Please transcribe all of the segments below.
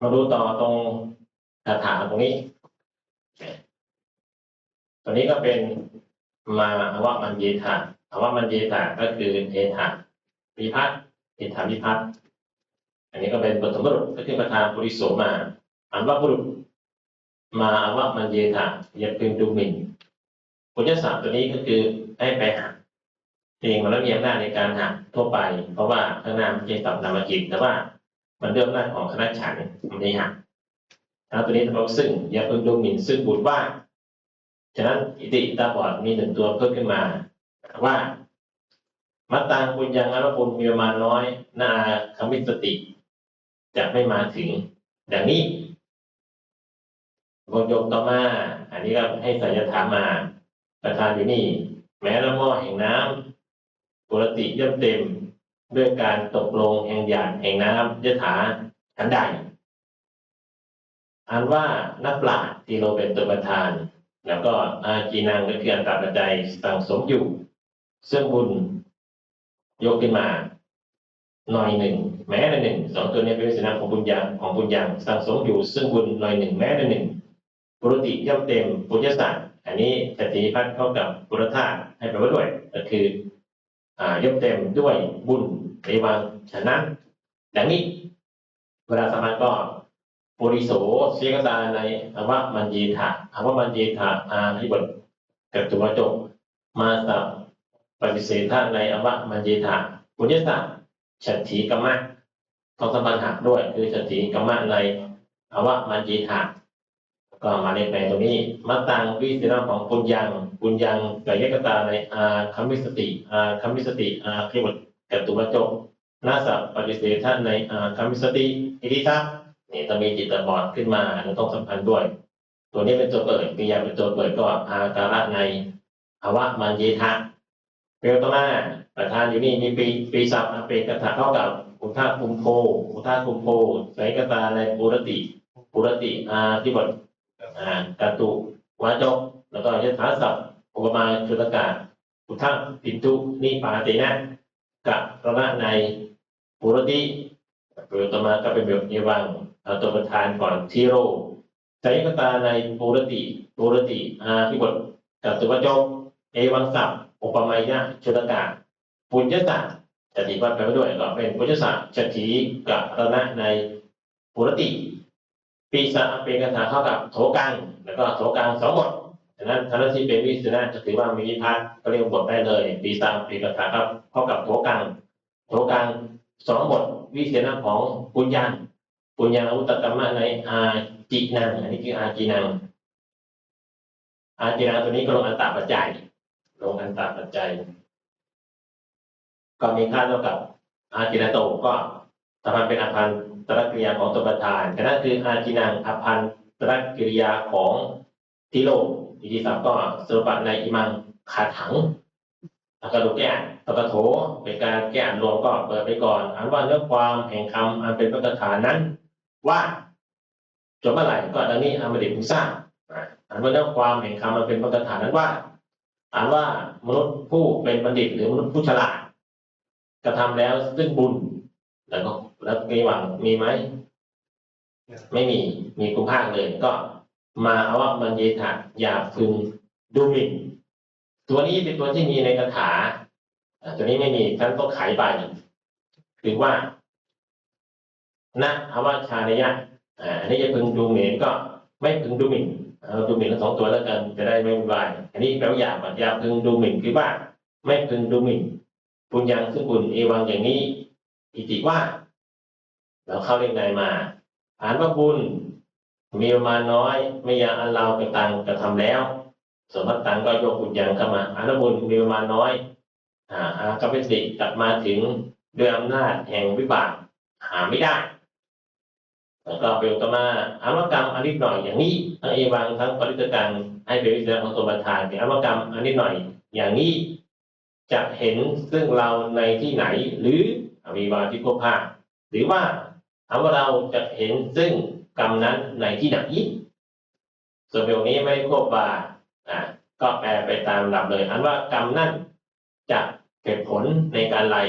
มาดูต่อตรงคาถาตรงนี้ ตัวนี้ก็เป็นมาอวมันเยธาอวมันเยธาก็คือเอธาพิพัฒน์เอธาพิพัฒน์อันนี้ก็เป็นปฐมบุรุษก็คือประธานปุริโสมาอันว่าบุรุษ มาอวมันเยธาอย่าพึงดูหมิ่นปุญญศัพท์ตัวนี้ก็คือให้ไปหักจริงมันแล้วมีอำนาจในการหักทั่วไป เพราะว่าข้างหน้ามันเป็นศัพท์นามจิตแต่ว่า มันเรื่องหน้ของคณะฉันท์มันไม่หักแล้วตัวนี้เราซึ่งอย่าเพิ่งดูหมิ่นซึ่งบุตรว่าฉะนั้นอิติตาบอดมีหนึ่งตัวเพิ่มขึ้นมาว่ามัตตังปุญญังอรปุญมีประมาณน้อย นาคมิสติจะไม่มาถึง ดังนี้บทยกต่อมา อันนี้ก็ให้สัญญาถามมา ประธานอยู่นี่ แม้ละหม้อแห่งน้ำปกติย่อมเต็ม ด้วยการตกลงแห่งหยาดแห่งน้ำยถาขันใดอันว่านักปราชญ์ที่โลเป็นตัวประธาน แล้วก็อาจีนังก็คืออันตราปัจจัยสั่งสมอยู่ ซึ่งบุญยกขึ้นมา หน่อยหนึ่ง แม้แต่หนึ่งสองตัวนี้เป็นวิสัยของบุญยังของบุญยังสั่งสมอยู่ ซึ่งบุญหน่อยหนึ่ง แม้แต่หนึ่งปุรติย่อมเต็มปุญญศาสตร์อันนี้สติพัฒน์เข้ากับปุรธาตุให้แปลว่าด้วยก็คือ ย่อมเต็มด้วยบุญในวังฉะนั้นดังนี้ เวลาสมาก็ปุริโสเสียกตาในอวมันเยถะอวมันเยถะอาที่บทกับตัวจบมาสับปฏิเสธในอวมันเยถะปุญญสัตฉัตถีกรรมะต้องสัมพันธ์หักด้วย คือฉัตถีกรรมะในอวมันเยถะก็มาเรียนแปลตรงนี้มาตังวิสิระของปุญญัง ปุญญังกับยกตาในอาคัมมิสติอาคัมมิสติอาที่บทกับตัวจบนาสับปฏิเสธในอาคัมมิสติอิทิทัพนี่ต้องมีจิตบอดขึ้นมาแล้วต้องสัมพันธ์ด้วย ตัวนี้เป็นตัวเปิดกิริยาเป็นตัวเปิดก็อาการะในภาวะมันเยทะเปลตมาประธานอยู่นี่มีปีปีศัพท์อเปกถาเท่ากับอุทาคุมโพอุทาคุมโพใส่กตาในปุรติปุรติอาที่บทอ่ากตุวาจก แล้วก็ยถาศัพท์อุปมาชุตกาอุทาปินทุนิปาเตนะกับระณะในปุรติเปลวต่อมาก็เป็นแบบเยวังเอาตัวประธานก่อนทีโรใช้กตาในปุรติปุรติอาที่บทกับตัวจบเอวังศัพท์อุปมานะชุตกาปุญญศาสตร์จะถีวัดไปไว้ด้วยก็เป็นปุญญศาสตร์จะถีกับระณะในปุรติปีศาเป็นคาถาเท่ากับโถกังแล้วก็โถกังสองบท นั้นทันทีเป็นวิสุนะจะถือว่ามีวิพัฒน์ก็เรียกบทได้เลยปีศาจเป็นคาถาครับเท่ากับโถกังโถกังสองบทวิเศษของปุญญาปุญญาอุตตมะในอาจินังอันนี้คืออาจินังอาจินังตัวนี้ก็ลงอันตราปัจจัย ลงอันตราปัจจัย ก็มีค่าเท่ากับ อาจินาโตก็สามารถเป็นอภันตรกริยาของตัวประธานแต่นั่นคืออาจินังอภันตรกริยาของ ทิโลอีกทีสามก็สรุปในอิมังขาถังแล้วก็ดูแก้ตกโถเป็นการแก้รวมก็เปิดไปก่อนอันว่าเนื้อความแห่งคำอันเป็นพระคาถานั้น ว่าจบเมื่อไหร่ก็ดังนี้อามาดิพึงทราบอันว่าเนื้อความแห่งคำมันเป็นพระคาถานั้นว่าอ่านว่ามนุษย์ผู้เป็นบัณฑิตหรือมนุษย์ผู้ฉลาดกระทำแล้วซึ่งบุญแล้วก็แล้วมีหวังมีไหมไม่มีมีคุณภาคเลยก็ มาเอาว่ามันเยถะอย่าพึงดูหมิ่นตัวนี้เป็นตัวที่มีในคาถาตัวนี้ไม่มีท่านต้องไขไปถือว่านะอวาชาเนยะอันนี้จะพึงดูหมิ่นก็ไม่พึงดูหมิ่นเอาดูหมิ่นทั้งสองตัวแล้วกันจะได้ไม่วุ่นวายอันนี้แปลว่าอย่ากอนอย่าพึงดูหมิ่นคือว่าไม่พึงดูหมิ่นปุญญังซึ่งบุญเอวังอย่างนี้อิติว่า เราเข้าเรียกในมาอ่านว่าบุญ มีประมาณน้อยไม่อยางอันเรากระตังกระทำแล้วสมมติตังก็ยกบุญยังเข้ามาอานบุญมีประมาณน้อยอ่าอากาเปสิกลับมาถึงด้วยอำนาจแห่งวิบากหาไม่ได้แล้วก็เป็นต่อมาอามกรรมอันนิดหน่อยอย่างนี้ทั้งเอวังทั้งปริตกังให้เป็นวิสัยของตัวประธานเป็นอามกรรมอันนิดหน่อยอย่างนี้จะเห็นซึ่งเราในที่ไหน หรือมีวาที่ควบภาคหรือว่าถามว่าเราจะเห็นซึ่ง กรรมนั้นในที่ไหนส่วนประโยคนี้ไม่ควบว่าอ่าก็แปลไปตามลำดับเลยอันว่ากรรมนั่นจะเกิดผลในการไล่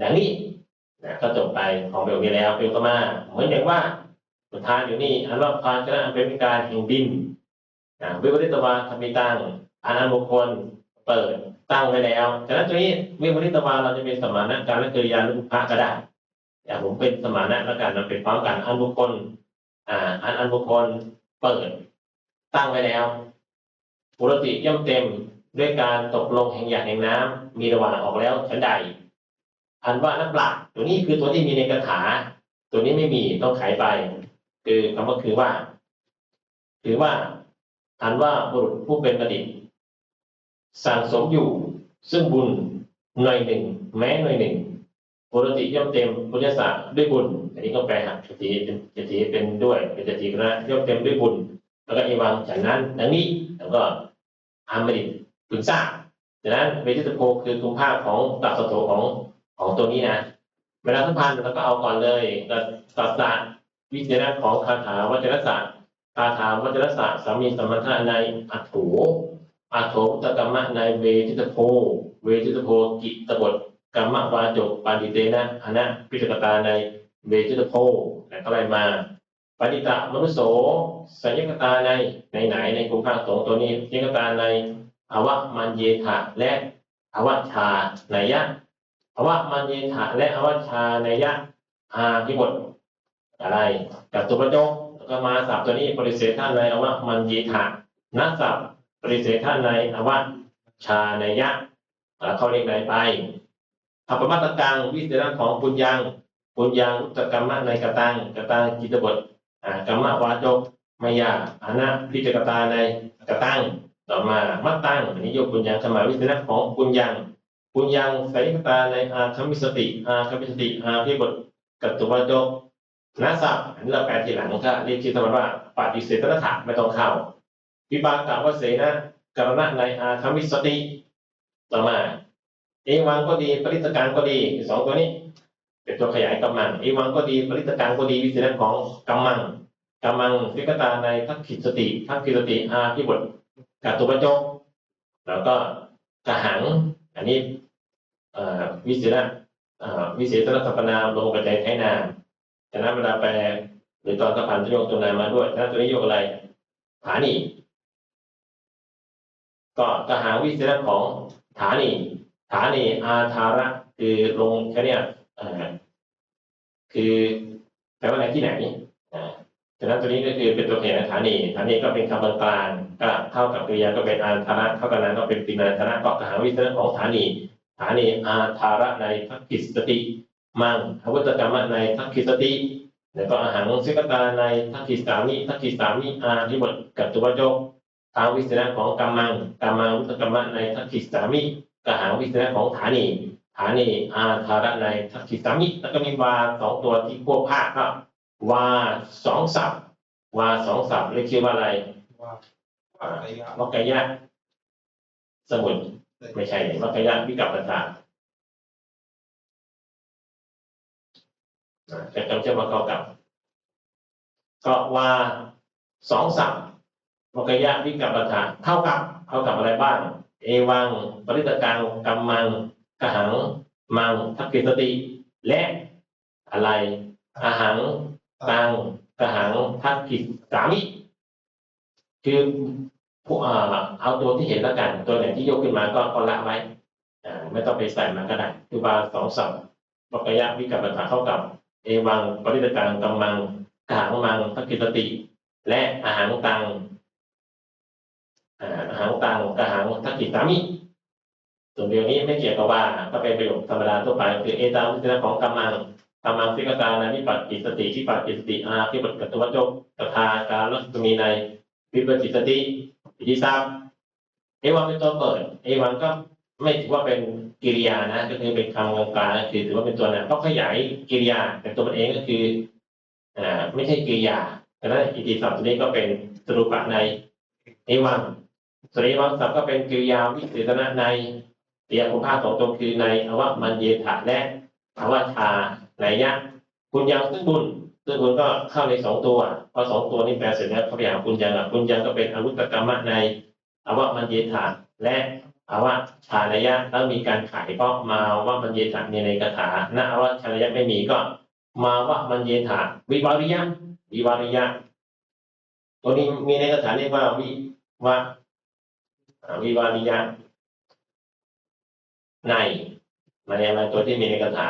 ดังนี้นะก็จบไปของประโยคนี้แล้วประโยคต่อมาเหมือนอย่างว่าสุดท้ายอยู่นี่อันว่าภาชนะอันเป็นการแห่งดินนะวิปริตวาธรรมิตังอันอันบุคคลเปิดตั้งไว้แล้วฉะนั้นตัวนี้วิปริตวาเราจะเป็นสมานะการและกริยาลุพะก็ได้ อย่างผมเป็นสมานะแล้วกันมันเป็นพร้อมกันอันบุคคลอ่า อันอันบุคคลเปิด ตั้งไว้แล้วปุรติย่อมเต็มด้วยการตกลงแห่งหยาดแห่งน้ำมีระหว่างออกแล้วฉันใด อันว่านักปราชญ์ตัวนี้คือตัวที่มีในคาถา ตัวนี้ไม่มีต้องไขไป คือคำว่าคือว่า คือว่า อันว่าบุรุษผู้เป็นบัณฑิตสั่งสมอยู่ ซึ่งบุญหน่อยหนึ่ง แม้หน่อยหนึ่ง ปุรติย่อมเต็มพุทธศาสตร์ด้วยบุญ อันนี้ก็แปลหักจติเป็นจติเป็นด้วย เป็นจตินะย่อมเต็มด้วยบุญ แล้วก็เอวังฉันนั้นดังนี้แล้วก็อามดิตพึงทราบดังนั้นเวทิตโพคือคุณภาพของตัสสโตของของตัวนี้นะเวลาสัมพันธ์เราก็เอาก่อนเลยกับตัสสะวิจารณ์ของคาถาวัจรศาสตร์คาถาวัจรศาสตร์สามีสมรรถะในอัตโถอัตโถพุตตกรรมะในเวทิตโพเวทิตโพกิตบท กรรมวาจกปาดิเตนะอนะพิจกตาในเวทิตโพแล้วก็อะไรมาปณิตะมนุโสสัญญกตาในในไหนในกลุ่มภาสงตัวนี้สัญญกตาในอวมันเยถะและอวัชาในยะอวมันเยถะและอวัชาในยะอาพิบทอะไรกับตัวประจกก็มาสับตัวนี้ปริเสธท่านในอวมันเยถะนัสับปริเสธท่านในอวัชาในยะเขาเรียกไหนไป อัปมัตตกังวิเศษของปุญญังปุญญังอุตตกรรมะในกตังกตังกิตบทอ่ากรรมวาจกมายาอานะพิจกตาในกตังต่อมามัตตังอันนี้ยกปุญญังสมาวิสนะของปุญญังปุญญังใสกตาในอาคมิสติอาคมิสติอาพิบทกัตตุวาจกนะสับอันนี้เราแปลทีหลังก็เรียกชื่อธรรมว่าปฏิเสธนัถะไม่ต้องเข้าวิบากกวเสนะกรณะในอาคมิสติต่อมา เอวังก็ดี ปริตการก็ดีสองตัวนี้ เป็นตัวขยายกำมังอีวังก็ดี ปริตการก็ดีวิเศษของกำมังกำมังวิกตาในทักขิสติทักขิสติอาพิบทกัตตุปจกแล้วก็กหัง อันนี้เอ่อวิเศษเอ่อวิเศษตรสัพนามลงปัจจัยไทนามฉะนั้นเวลาแปลหรือตอนสะพันจะโยกตัวนามมาด้วยฉะนั้นตัวนี้โยกอะไรฐานีก็กหังวิเศษของฐานี ฐานีอาธาระคือลงแค่เนี้ยคือแปลว่าอะไรที่ไหนฉะนั้นตัวนี้ก็คือเป็นตัวขยายฐานีฐานีก็เป็นคำกลางก็เท่ากับกริยาก็เป็นอาธาระเท่ากันนั้นก็เป็นปินาธาระก็กหาวิเศษของฐานีฐานีอาธาระในทักขิสติ มังอวุตกรรมะในทักขิสติแล้วก็อาหารสิกตาในทักขิสามิทักขิสามิอาที่บทกับตัวโจกทางวิเศษของกรรมังกรรมังวุตกรรมะในทักขิสามิ กหาวิเศษของฐานีฐานีอาธาระในทักษิสามิแล้วก็มีวาสองตัวที่ควบภาคครับวาสองศัพท์วาสองศัพท์เรียกชื่อว่าอะไรว่าว่าอะไรอะวักกายะสมุนไม่ใช่วักกายะวิกัปปะตาอ่าแต่จำเชื่อมาเข้ากับ ก็วาสองศัพท์วักกายะวิกัปปะตาเท่ากับ เท่ากับอะไรบ้าง เอวัง ปริตกังกัมมังกหัง มังทักกิสติ และอะไรอาหังตังกหังทักกิสามิคือพวกเอ่อเอาตัวที่เห็นแล้วกัน ตัวไหนที่ยกขึ้นมาก็ก็ละไว้ไม่ต้องไปใส่มันก็ได้คือบาสองสับปกยะวิกัปปะทะเข้ากับ เอวังปริตกังกัมมังกหังมังทักกิสติ และอาหังตังอ่าอา หังตังกหังทักกิสามิส่วนเดียวนี้ไม่เกี่ยวกับว่าก็เป็นประโยคธรรมดาทั่วไปคือเอตามวิจารของกำมังกำมังสิกตาในวิปัสจิตสติวิปัสจิตสติอาที่บัตตวัจจกตถาการลักษมีในวิปัสจิตสติอิทิทราบเอวังเป็นตัวเปิด เอวังก็ไม่ถือว่าเป็นกิริยานะ ก็คือเป็นคำกลางคือถือว่าเป็นตัวนามต้องขยายกิริยา แต่ตัวมันเองก็คืออ่าไม่ใช่กิริยาดังนั้นอิทิศัพท์ตัวนี้ก็เป็นสรุปะในเอวัง ส่วนเอวังศัพท์ก็เป็นกิริยาวิเศษณะในเตียคุณภาพของตรงคือในอวมันเยถะและอวชาในยะคุณยังซึ่งบุญซึ่งบุญก็เข้าในสองตัวพอสองตัวนี้แปลเสร็จแล้วเขาไปหาคุณยังอะคุณยังก็เป็นอวุตกรรมะในอวมันเยถะและภาวะชาระยะแล้วมีการขายก็มาว่ามันเยถามีในคาถาณภาวะชาระยะไม่มีก็ มาว่ามันเยถาวิวาริยะวิวาริยะตัวนี้มีในคาถาเรียกว่าวิว่าอ่า วิวาริยะ ในมันเนี่ยมันตัวที่มีในคาถา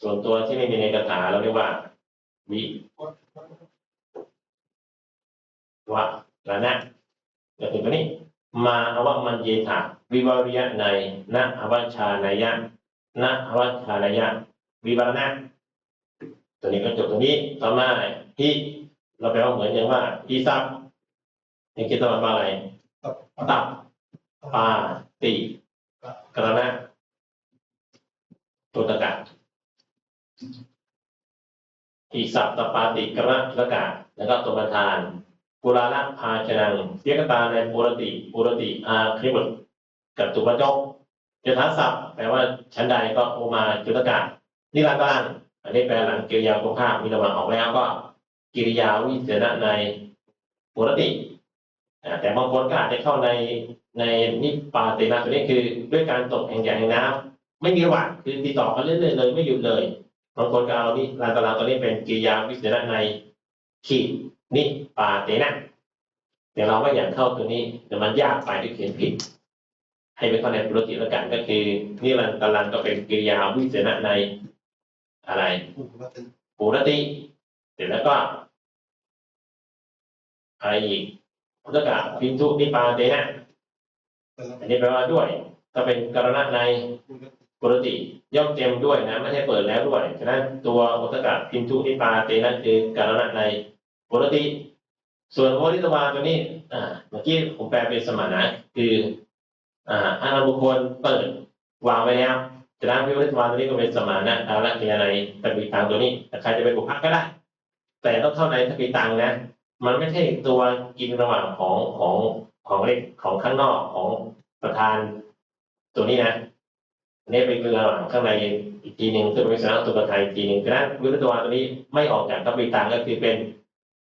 ส่วนตัวที่ไม่มีในคาถาเราเรียกว่า วิวะระนะก็คือตัวนี้ มาอวมันเยถาวิวาริยะในนะอวัชานายะนะอวัชานายะ วิวารณะตัวนี้ก็จบตรงนี้ต่อมาที่เราแปลว่าเหมือนอย่างว่าอีซับนี่คิดว่าอะไร ตับปาติกระนะตัวตะกะอีสับตปาติกระนะตะกะแล้วก็ตัวประธานปุราณภาชนังเสียกตาในปุรติปุรติอาคริบุตรกับตุปจกจะทัศัพท์แปลว่าชั้นใดก็โอมาจุตกะนิรันดร์อันนี้แปลหลังกิริยาโภคามีระหว่างออกแล้วก็ กิริยาวิเศษณะในปุรติ แต่บางคนก็อาจจะเข้าในในนิปปาเตนะตัวนี้คือด้วยการตกแห่งใหญ่แห่งน้ำไม่มีระหว่างคือติดต่อกันเรื่อยๆเลยไม่หยุดเลยบางคนก็เอานี่ลานตารางตัวนี้เป็นกิริยาวิเศษณะในขีดนิปปาเตนะแต่เราไม่อยากเข้าตัวนี้แต่มันยากไปที่เขียนผิด ให้เป็นข้อในปกติแล้วกันก็คือนี่ลันตารางก็เป็นกิริยาวิเศษณะในอะไรปุรติเสร็จแล้วก็อะไรอีก พุทธกะพินทุนิปาเตนะอันนี้แปลว่าด้วยก็เป็นกรณะในปุรติย่อมเต็มด้วยนะไม่ใช่เปิดแล้วด้วยฉะนั้นตัวพุทธกะพินทุนิปาเตนะคือกรณะในปุรติ ส่วนโอริตวาตัวนี้ อ่า เมื่อกี้ผมแปลเป็นสมานะคือ อ่าอานาบุคคลเปิดวางไว้แล้วฉะนั้นพิวริตวานตัวนี้ก็เป็นสมานะตาละกิยาในตะปีตังตัวนี้แต่ใครจะเป็นบุพพักก็ได้ แต่ต้องเข้าในตะปีตังนะ มันไม่ใช่ตัวกินระหว่างของของของเล็กของข้างนอกของประธานตัวนี้นะอันนี่เป็นระหว่างข้างในอีกทีหนึ่งซึ่งเป็นสารตัวประธานอีกทีหนึ่งฉะนั้นวิริตวาตัวนี้ไม่ออกจากตะปีตังก็คือเป็น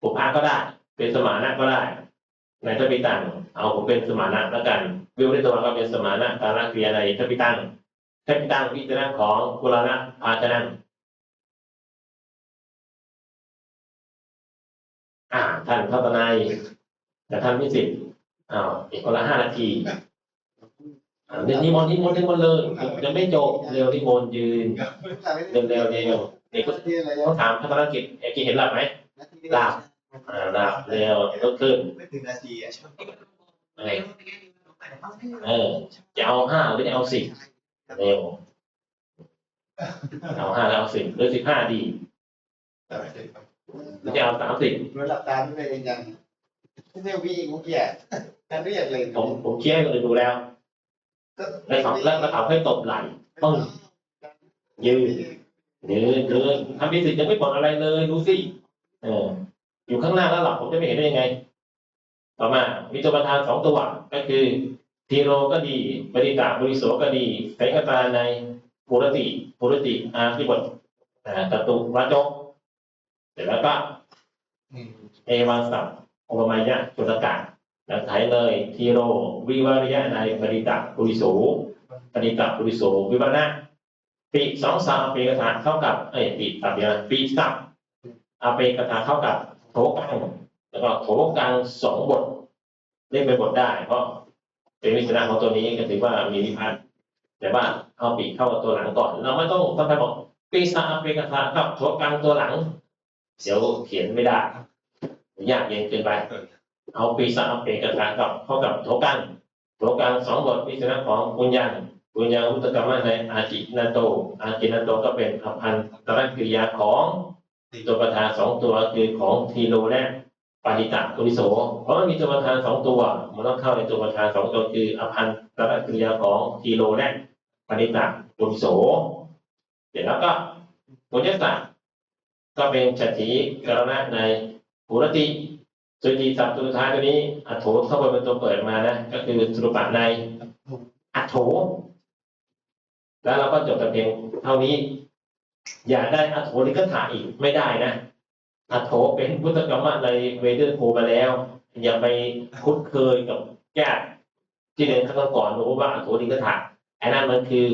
บุพพักก็ได้ เป็นสมานะก็ได้ในตะปีตังเอาผมเป็นสมานะแล้วกัน วิริตวานก็เป็นสมานะตาละกิยาในตะปีตังเทพตังพิจารณาของกุลานะภาชนะ อ่าท่านทัตนายแต่ท่านพิสิทธิ์อ้าวอีกคนละห้านาทีอ่าเดี๋ยวนิมนต์นิมนต์นิมนต์เลยยังไม่จบเร็วนิมนต์ยืนเร็วเร็วเร็วเด็กก็ต้องถามพัฒนกิจเอกี้เห็นหลับไหมหลับอ่าหลับเร็วลุกขึ้นไม่ถึงนาทีอะเออเออจะเอาห้าหรือจะเอาสิบเร็วเอาห้าแล้วเอาสิบหรือสิบห้าดี หรือจะเอาสามสิบรู้หลับตาไม่เป็นยังไม่ใช่วิ่งเมื่อกี้อะการเรียกเลยผมผมเชี่ยให้คนอื่นดูแล้วแล้วเขาแล้วแล้วเขาให้ตบไหล่ต้องยืนยืนยืนทำพิสิทธิ์ยังไม่บอกอะไรเลยดูสิเอออยู่ข้างหน้าแล้วหลับผมจะไม่เห็นได้ยังไง ต่อมา มีตัวประธานสองตัวก็คือทีโรก็ดีบริตาบริโสก็ดีแสงกตาในปุรติปุรติอาธิบทอ่าตตุวัจก เสร็จแล้วก็เอวังสัพโอปมายะจุตกะแล้วท้ายเลยทีโรวิวาริยะในปริตะปุริโสปริตะปุริโสวิวานะปีสองสามเปกถาเท่ากับเอ้ปีตับเดียวปีสับอเปกถาเท่ากับโถกังแล้วก็โถกังสองบทเรียกเป็นบทได้ เพราะเป็นวิชนะของตัวนี้ก็ถือว่ามีวิพัฒน์แต่ว่าเอาปีเข้ากับตัวหลังก่อน เราไม่ต้องต้องไปบอกปีสับอเปกถากับโถกังตัวหลัง เดี๋ยวเขียนไม่ได้ยากเย็นเกินไป เอาปีศาจเอาเปรตกระถางกับเข้ากับโถกันโถกันสองบทพิจารณาของปุญญาปุญญาอุตกรรมในอาจินันโต อาจินันโตก็เป็นอภันตรกิริยาของตัวประธานสองตัวคือของทีโลและปานิตะปุริโส เพราะมันมีตัวประธานสองตัว มันต้องเข้าในตัวประธานสองตัวคืออภันตรกิริยาของทีโลและปานิตะปุริโส เสร็จแล้วก็ปุญญสัตว์ ก็เป็นฉัตรีกรณะในปุรติส่วนอีสับตัวสุดท้ายตัวนี้อัโถเข้าไปเป็นตัวเปิดมานะ ก็คือสรุปะในอัโถ แล้วเราก็จบแต่เพียงเท่านี้ อย่าได้อัโถลิกถาอีกไม่ได้นะอัโถเป็นพุทธกรรมะในเวเดอร์โคมาแล้ว อย่าไปคุ้นเคยกับแก้ที่เรียนข้างก่อนรู้ว่าอัโถดิกถาไอ้นั่นมันคือ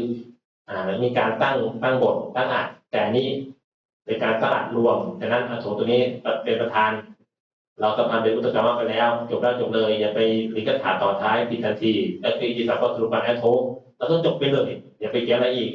อ่ามีการตั้งตั้งบทตั้งอัดแต่นนี้ เป็นการตลาดรวมดังนั้นอโศตัวนี้เป็นประธาน เรากำลังเป็นอุตกรรมไปแล้ว จบแล้วจบเลย อย่าไปลิกถาต่อท้ายผิดทันทีแต่คือยีสับก็สรุปมาแอโทเราต้องจบไปเลยอย่าไปเกี่ยวอะไรอีก